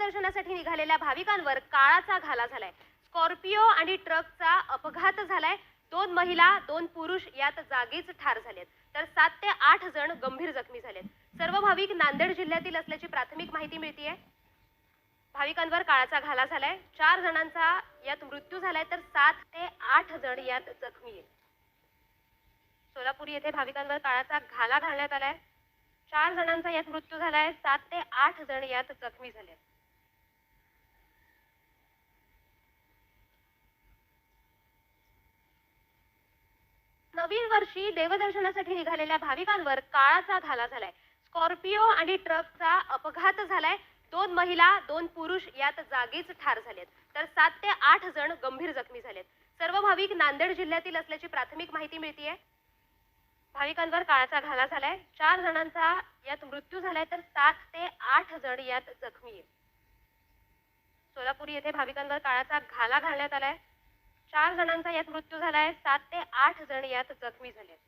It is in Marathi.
देवदर्शनासाठी निघालेल्या भाविकांवर काळाचा घाला झालाय. स्कॉर्पिओ आणि ट्रकचा अपघात झालाय. दोन महिला दोन पुरुष यात जागीच ठार झालेत. तर सात ते आठ जण गंभीर जखमी झालेत. सर्व भाविक नांदेड जिल्ह्यातील असल्याची प्राथमिक माहिती मिळतीये. भाविकांवर काळाचा घाला झालाय. चार जणांचा यात मृत्यू झालाय तर सात ते आठ जण यात जखमी आहेत. सोलापूर येथे भाविकांवर काळाचा घाला घालण्यात आलाय. चार जणांचा यात मृत्यू झालाय. सात ते आठ जण यात जखमी झाले नवीन वर्षी देवदर्शनासाठी निघालेल्या भाविकांवर काळाचा घाला झालाय. स्कॉर्पिओ आणि ट्रकचा अपघात झालाय. दोन महिला दोन पुरुष यात जागीच ठार झालेत. तर सात ते आठ जण गंभीर जखमी झालेत. सर्व भाविक नांदेड जिल्ह्यातील असल्याची प्राथमिक माहिती मिळतीये. भाविकांवर काळाचा घाला झालाय. चार जणांचा यात मृत्यू झालाय तर सात ते आठ जण यात जखमी आहेत. सोलापूर येथे भाविकांवर काळाचा घाला घालण्यात आलाय. चार जणांचा यात मृत्यू झालाय सात ते आठ जण यात जखमी झाले आहेत.